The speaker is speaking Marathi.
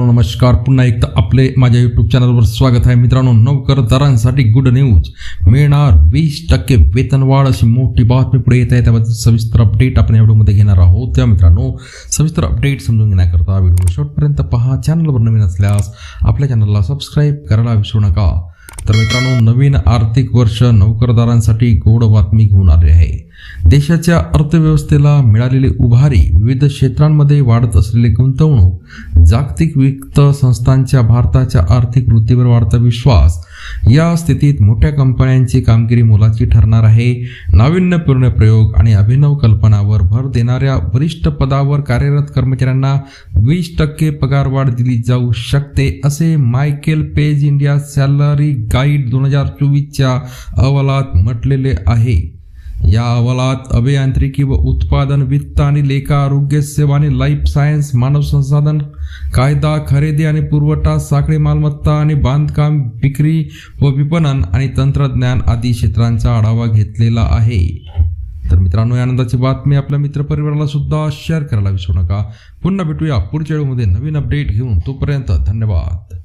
नमस्कार. पुन्हा एकदा आपले माझ्या यूट्यूब चॅनलवर स्वागत आहे. मित्रांनो नोकरदारांसाठी गुड न्यूज मिळणार वीस टक्के वेतनवाढ अशी मोठी बातमी पुढे येत आहे. त्याबद्दल सविस्तर अपडेट आपण या व्हिडिओमध्ये घेणार आहोत. त्या मित्रांनो सविस्तर अपडेट समजून घेण्याकरता व्हिडिओ शेवटपर्यंत पहा. चॅनलवर नवीन असल्यास आपल्या चॅनलला सबस्क्राईब करायला विसरू नका. तर मित्रांनो नवीन आर्थिक वर्ष नोकरदारांसाठी गोड बातमी घेऊन आले आहे. देशाच्या अर्थव्यवस्थेला मिळालेली उभारी विविध क्षेत्रांमध्ये वाढत असलेली गुंतवणूक जागतिक वित्त संस्थांच्या भारताच्या आर्थिक वृद्धीवर वाढता विश्वास या स्थितीत मोठ्या कंपन्यांची कामगिरी मोलाची ठरणार आहे. नाविन्यपूर्ण प्रयोग आणि अभिनव कल्पनावर भर देणाऱ्या वरिष्ठ पदावर कार्यरत कर्मचाऱ्यांना वीस टक्के पगारवाढ दिली जाऊ शकते असे Michael Page India salary guide दोन हजार चोवीसच्या अहवालात म्हटलेले आहे. या अहवालात अभियांत्रिकी व उत्पादन वित्त आणि लेखा आरोग्य सेवा आणि लाईफ सायन्स मानव संसाधन कायदा खरेदी आणि पुरवठा साखळी मालमत्ता आणि बांधकाम विक्री व विपणन आणि तंत्रज्ञान आदी क्षेत्रांचा आढावा घेतलेला आहे. तर मित्रांनो या आनंदाची बातमी आपल्या मित्रपरिवाराला सुद्धा शेअर करायला विसरू नका. पुन्हा भेटूया पुढच्या व्हिडिओमध्ये नवीन अपडेट घेऊन तोपर्यंत धन्यवाद.